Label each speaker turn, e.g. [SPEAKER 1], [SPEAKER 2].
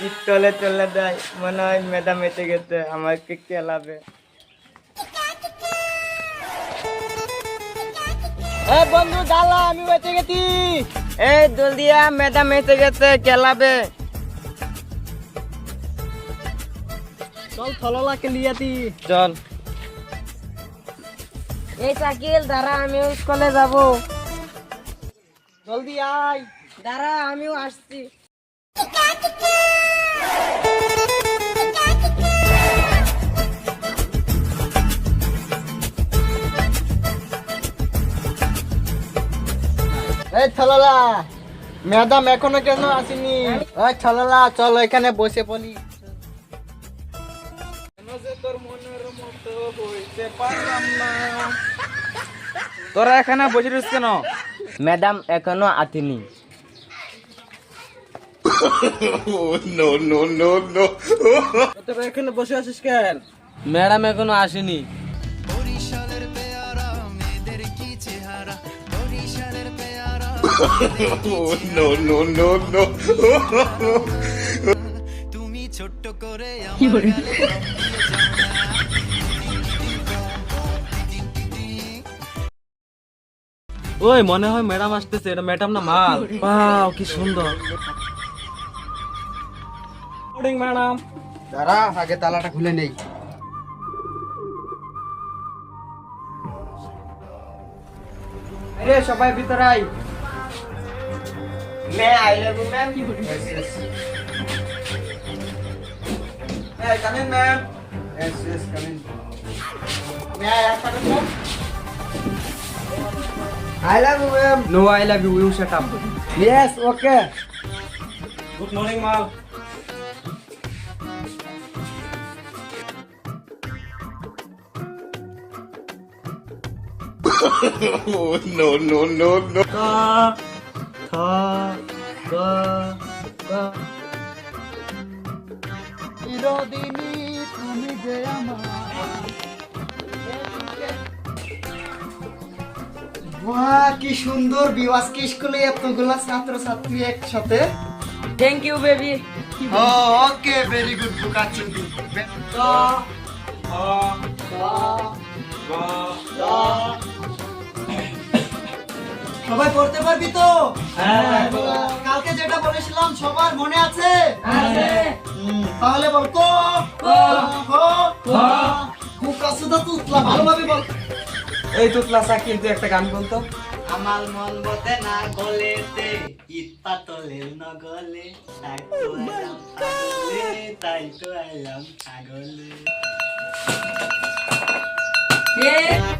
[SPEAKER 1] স্টলে চলে দেয় মনে হয় ম্যাডাম এসে গেছে আমাকে খেলাবে। এ বন্ধু দালা আমি বেঁচে গেছি। এই জলদিয়া ম্যাডাম এসে গেছে খেলাবে। চল থললাকে লিয়াতি চল।
[SPEAKER 2] এই সাইকেল দাঁড়া আমিও স্কুলে যাব।
[SPEAKER 1] জলদি আয়
[SPEAKER 2] দাঁড়া আমিও আসছি।
[SPEAKER 1] এই ছললা ম্যাডাম এখনও কেন আসেনি? ওই ছললা চল এখানে বসে পড়ি।
[SPEAKER 3] তোরা এখানে বসে কেন?
[SPEAKER 1] ম্যাডাম এখনও আসেনি।
[SPEAKER 3] তোরা এখানে বসে আছিস কেন? ম্যাডাম এখনও আসেনি। ওই মনে হয় ম্যাডাম আসতেছে। এটা ম্যাডাম না মাল? বাহ কি সুন্দর। মর্নিং ম্যাডাম
[SPEAKER 4] দাঁড়া আগে তালাটা খুলে নেই
[SPEAKER 1] রে সবাই ভিতরে আই मैं आई लव यू मैम मैं come in ma'am
[SPEAKER 4] Yes, yes, come in.
[SPEAKER 1] मैं आया था ma'am I love you ma'am
[SPEAKER 4] No, I love you. You shut up.
[SPEAKER 1] yes okay
[SPEAKER 3] good morning মাল কা খা গা গা
[SPEAKER 4] চিরদিনই তুমি যে বাহ কি সুন্দর বিওয়াসকে স্কুলে এতগুলা ছাত্র ছাত্রী একসাথে
[SPEAKER 2] thank you
[SPEAKER 4] baby okay very good
[SPEAKER 3] কা খা গা
[SPEAKER 4] সবাই পড়তে পারবি তো?
[SPEAKER 3] হ্যাঁ
[SPEAKER 4] কালকে যেটা বলেছিলাম সবার মনে আছে? তাহলে বল তুতলা ভালোভাবে বল।
[SPEAKER 3] এই তো ক্লাস কিন্তু একটা গান বলতো।
[SPEAKER 1] আমার মন বতে না গলেতে ইত্তা তলে নগলে তাই তো আইলাম তাই তো আইলাম ছাগলে
[SPEAKER 2] এ